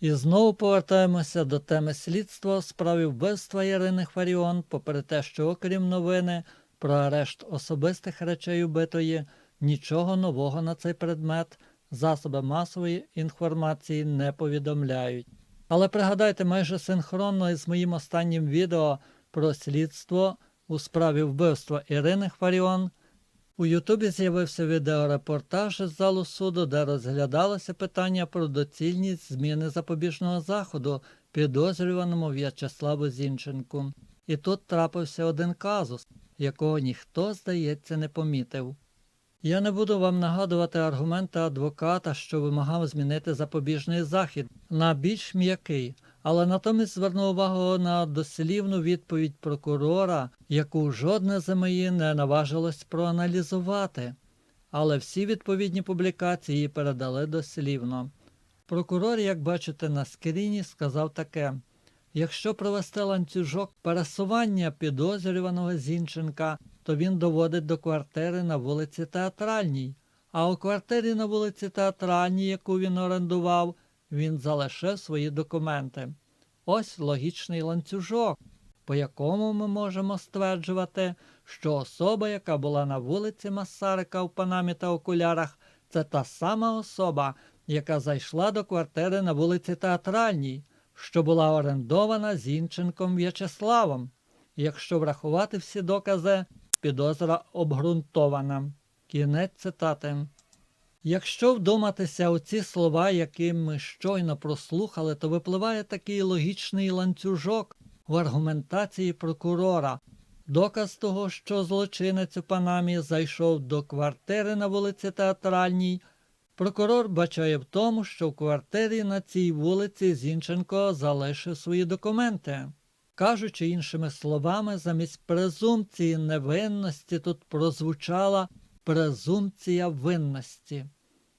І знову повертаємося до теми слідства у справі вбивства Ірини Хваріон, попри те, що окрім новини про арешт особистих речей убитої, нічого нового на цей предмет засоби масової інформації не повідомляють. Але пригадайте, майже синхронно із моїм останнім відео про слідство у справі вбивства Ірини Хваріон у Ютубі з'явився відеорепортаж із залу суду, де розглядалося питання про доцільність зміни запобіжного заходу підозрюваному В'ячеславу Зінченку. І тут трапився один казус, якого ніхто, здається, не помітив. Я не буду вам нагадувати аргументи адвоката, що вимагав змінити запобіжний захід на більш м'який, але натомість звернув увагу на дослівну відповідь прокурора, яку жодне ЗМІ не наважилось проаналізувати. Але всі відповідні публікації передали дослівно. Прокурор, як бачите на скріні, сказав таке: якщо провести ланцюжок пересування підозрюваного Зінченка, то він доводить до квартири на вулиці Театральній. А у квартирі на вулиці Театральній, яку він орендував, він залишив свої документи. Ось логічний ланцюжок, по якому ми можемо стверджувати, що особа, яка була на вулиці Масарика в панамі та окулярах, це та сама особа, яка зайшла до квартири на вулиці Театральній, що була орендована Зінченком В'ячеславом. Якщо врахувати всі докази, підозра обґрунтована. Кінець цитати. Якщо вдуматися у ці слова, які ми щойно прослухали, то випливає такий логічний ланцюжок в аргументації прокурора. Доказ того, що злочинець у Панамі зайшов до квартири на вулиці Театральній, прокурор бачає в тому, що в квартирі на цій вулиці Зінченко залишив свої документи. Кажучи іншими словами, замість презумпції невинності тут прозвучала презумпція винності.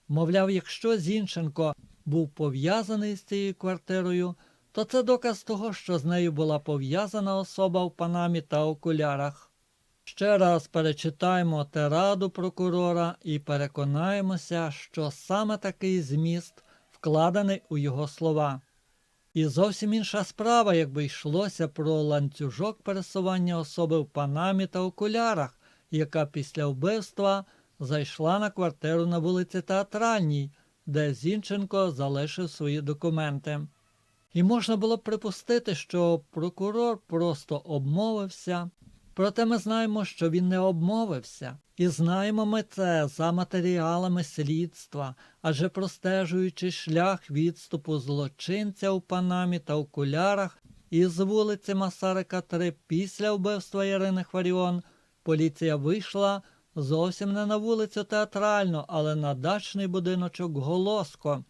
Мовляв, якщо Зінченко був пов'язаний з цією квартирою, то це доказ того, що з нею була пов'язана особа в панамі та окулярах. Ще раз перечитаємо тираду прокурора і переконаємося, що саме такий зміст вкладений у його слова. І зовсім інша справа, якби йшлося про ланцюжок пересування особи в панамі та окулярах, яка після вбивства зайшла на квартиру на вулиці Театральній, де Зінченко залишив свої документи. І можна було припустити, що прокурор просто обмовився. Проте ми знаємо, що він не обмовився, і знаємо ми це за матеріалами слідства, адже простежуючи шлях відступу злочинця у панамі та окулярах із вулиці Масарика 3 після вбивства Ірини Хваріон, поліція вийшла зовсім не на вулицю Театральну, але на дачний будиночок Голоско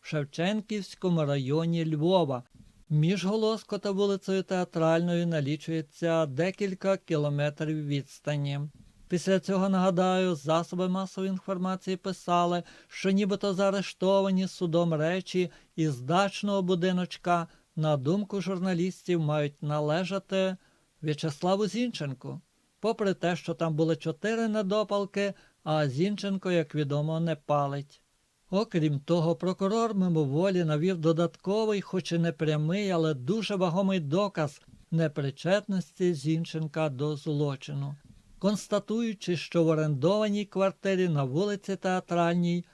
в Шевченківському районі Львова. Між Голоско та вулицею Театральною налічується декілька кілометрів відстані. Після цього, нагадаю, засоби масової інформації писали, що нібито заарештовані судом речі із дачного будиночка, на думку журналістів, мають належати В'ячеславу Зінченку. Попри те, що там були чотири недопалки, а Зінченко, як відомо, не палить. Окрім того, прокурор мимоволі навів додатковий, хоч і не прямий, але дуже вагомий доказ непричетності Зінченка до злочину, констатуючи, що в орендованій квартирі на вулиці Театральній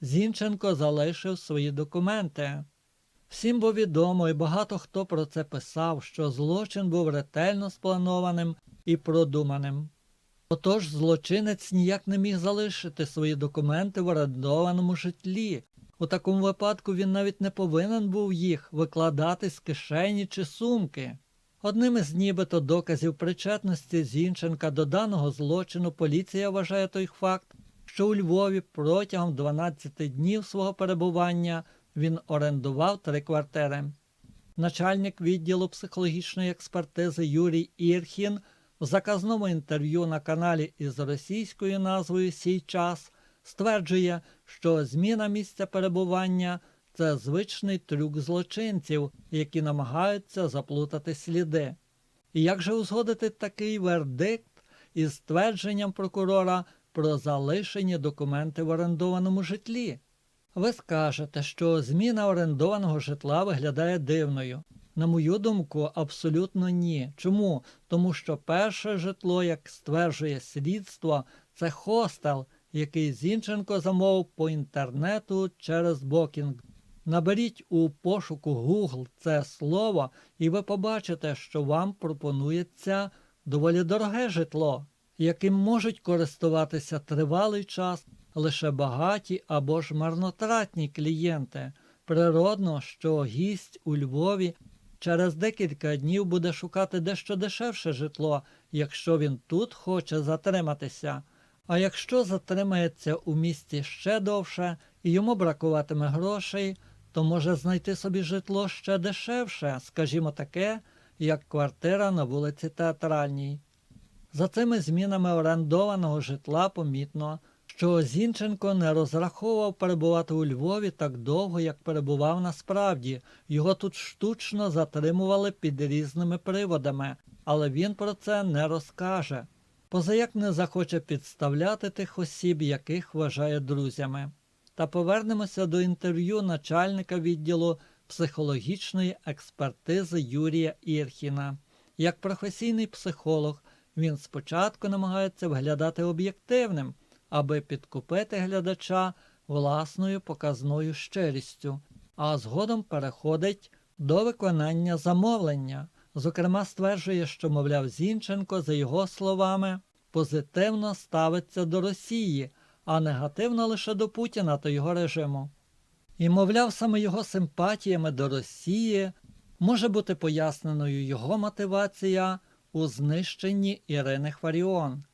Зінченко залишив свої документи. Всім було відомо, і багато хто про це писав, що злочин був ретельно спланованим і продуманим. Отож злочинець ніяк не міг залишити свої документи в орендованому житлі. У такому випадку він навіть не повинен був їх викладати з кишені чи сумки. Одним із нібито доказів причетності Зінченка до даного злочину поліція вважає той факт, що у Львові протягом 12 днів свого перебування він орендував три квартири. Начальник відділу психологічної експертизи Юрій Ірхін в заказному інтерв'ю на каналі із російською назвою Сій час стверджує, що зміна місця перебування це звичний трюк злочинців, які намагаються заплутати сліди. І як же узгодити такий вердикт із твердженням прокурора про залишені документи в орендованому житлі? Ви скажете, що зміна орендованого житла виглядає дивною. На мою думку, абсолютно ні. Чому? Тому що перше житло, як стверджує слідство, це хостел, який Зінченко замовив по інтернету через Бокінг. Наберіть у пошуку Google це слово, і ви побачите, що вам пропонується доволі дороге житло, яким можуть користуватися тривалий час лише багаті або ж марнотратні клієнти. Природно, що гість у Львові через декілька днів буде шукати дещо дешевше житло, якщо він тут хоче затриматися. А якщо затримається у місті ще довше і йому бракуватиме грошей, то може знайти собі житло ще дешевше, скажімо таке, як квартира на вулиці Театральній. За цими змінами орендованого житла помітно, що Зінченко не розраховував перебувати у Львові так довго, як перебував насправді. Його тут штучно затримували під різними приводами, але він про це не розкаже. Позаяк не захоче підставляти тих осіб, яких вважає друзями. Та повернемося до інтерв'ю начальника відділу психологічної експертизи Юрія Ірхіна. Як професійний психолог, він спочатку намагається виглядати об'єктивним, аби підкупити глядача власною показною щирістю, а згодом переходить до виконання замовлення. Зокрема, стверджує, що, мовляв, Зінченко, за його словами, позитивно ставиться до Росії, а негативно лише до Путіна та його режиму. І, мовляв, саме його симпатіями до Росії може бути поясненою його мотивація у знищенні Ірини Хваріон.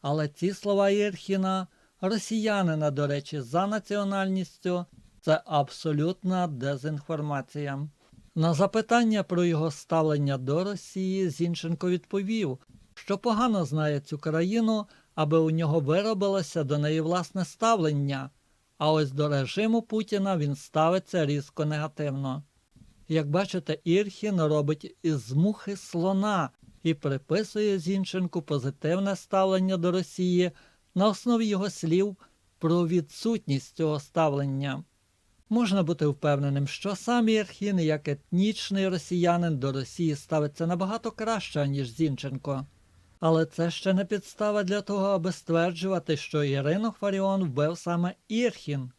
Але ці слова Ірхіна, росіянина, до речі, за національністю, це абсолютна дезінформація. На запитання про його ставлення до Росії Зінченко відповів, що погано знає цю країну, аби у нього виробилося до неї власне ставлення, а ось до режиму Путіна він ставиться різко негативно. Як бачите, Ірхін робить із мухи слона і приписує Зінченку позитивне ставлення до Росії на основі його слів про відсутність цього ставлення. Можна бути впевненим, що сам Єрхін, як етнічний росіянин до Росії ставиться набагато краще, ніж Зінченко. Але це ще не підстава для того, аби стверджувати, що Ірину Хваріон вбив саме Ірхін.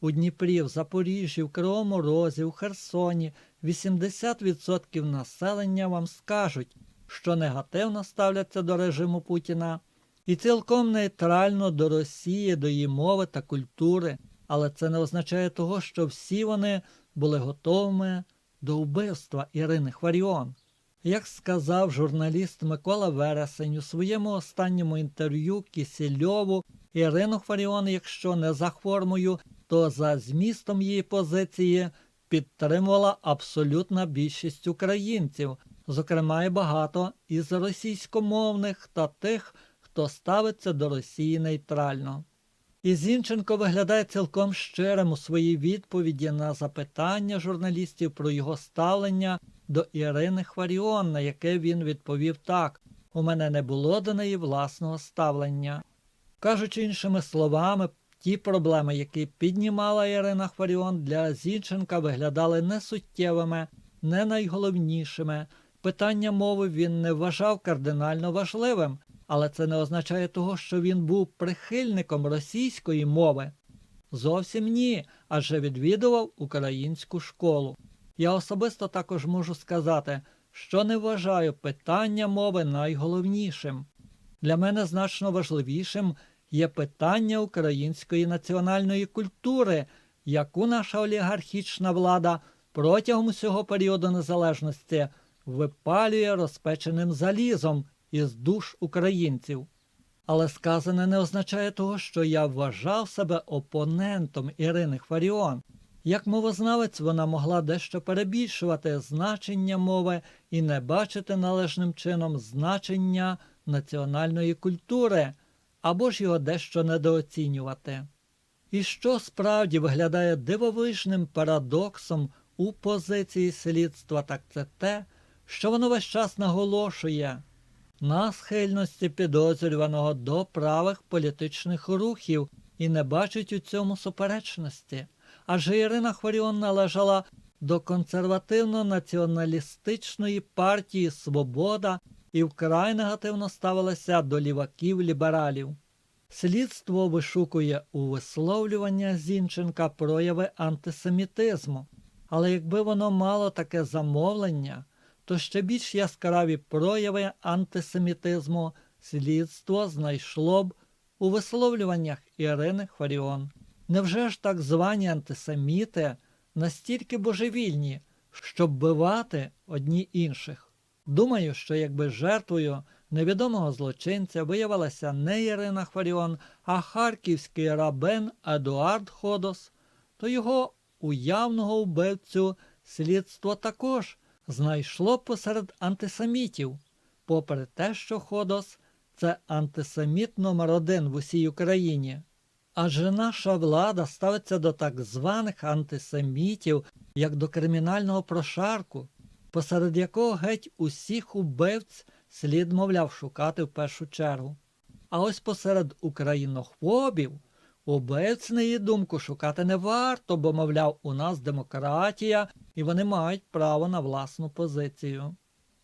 У Дніпрі, в Запоріжжі, в Кривому Розі, у Херсоні 80% населення вам скажуть, що негативно ставляться до режиму Путіна і цілком нейтрально до Росії, до її мови та культури, але це не означає того, що всі вони були готовими до вбивства Ірини Хваріон. Як сказав журналіст Микола Вересень у своєму останньому інтерв'ю Кісільову, Ірину Хваріон, якщо не за формою, то за змістом її позиції підтримувала абсолютна більшість українців, зокрема і багато із російськомовних та тих, хто ставиться до Росії нейтрально. І Зінченко виглядає цілком щирим у своїй відповіді на запитання журналістів про його ставлення до Ірини Хваріон, на яке він відповів так: у мене не було до неї власного ставлення. Кажучи іншими словами, ті проблеми, які піднімала Ірина Хваріон для Зінченка, виглядали несуттєвими, не найголовнішими. Питання мови він не вважав кардинально важливим, але це не означає того, що він був прихильником російської мови. Зовсім ні, адже відвідував українську школу. Я особисто також можу сказати, що не вважаю питання мови найголовнішим. Для мене значно важливішим є питання української національної культури, яку наша олігархічна влада протягом усього періоду незалежності випалює розпеченим залізом із душ українців. Але сказане не означає того, що я вважав себе опонентом Ірини Хваріон. Як мовознавець вона могла дещо перебільшувати значення мови і не бачити належним чином значення національної культури, або ж його дещо недооцінювати. І що справді виглядає дивовижним парадоксом у позиції слідства, так це те, що воно весь час наголошує на схильності підозрюваного до правих політичних рухів і не бачить у цьому суперечності. адже Ірина Хворіон належала до консервативно-націоналістичної партії Свобода і вкрай негативно ставилася до ліваків-лібералів. Слідство вишукує у висловлювання Зінченка прояви антисемітизму, але якби воно мало таке замовлення, то ще більш яскраві прояви антисемітизму слідство знайшло б у висловлюваннях Ірини Хваріон. Невже ж так звані антисеміти настільки божевільні, щоб бивати одні інших? Думаю, що якби жертвою невідомого злочинця виявилася не Ірина Хваріон, а харківський рабин Едуард Ходос, то його уявного вбивцю слідство також знайшло посеред антисемітів, попри те, що Ходос це антисеміт номер один в усій Україні. Адже наша влада ставиться до так званих антисемітів як до кримінального прошарку, посеред якого геть усіх убивць слід, мовляв, шукати в першу чергу. А ось посеред українофобів її думку, шукати не варто, бо, мовляв, у нас демократія і вони мають право на власну позицію.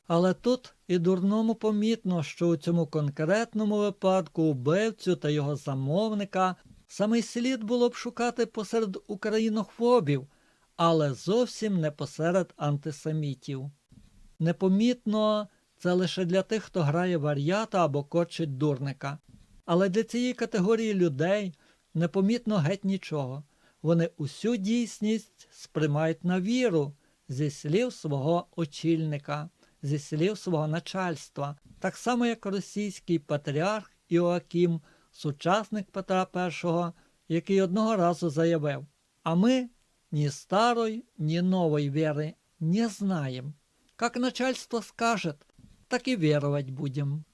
Але тут і дурному помітно, що у цьому конкретному випадку убивцю та його замовника саме слід було б шукати посеред українофобів, але зовсім не посеред антисемітів. Непомітно це лише для тих, хто грає вар'ята або корчить дурника. Але для цієї категорії людей непомітно геть нічого. Вони усю дійсність сприймають на віру зі слів свого очільника, зі слів свого начальства, так само як російський патріарх Іоакім, сучасник Петра І, який одного разу заявив: А ми ні старої, ні нової віри не знаємо. Как начальство скажет, так и веровать будем.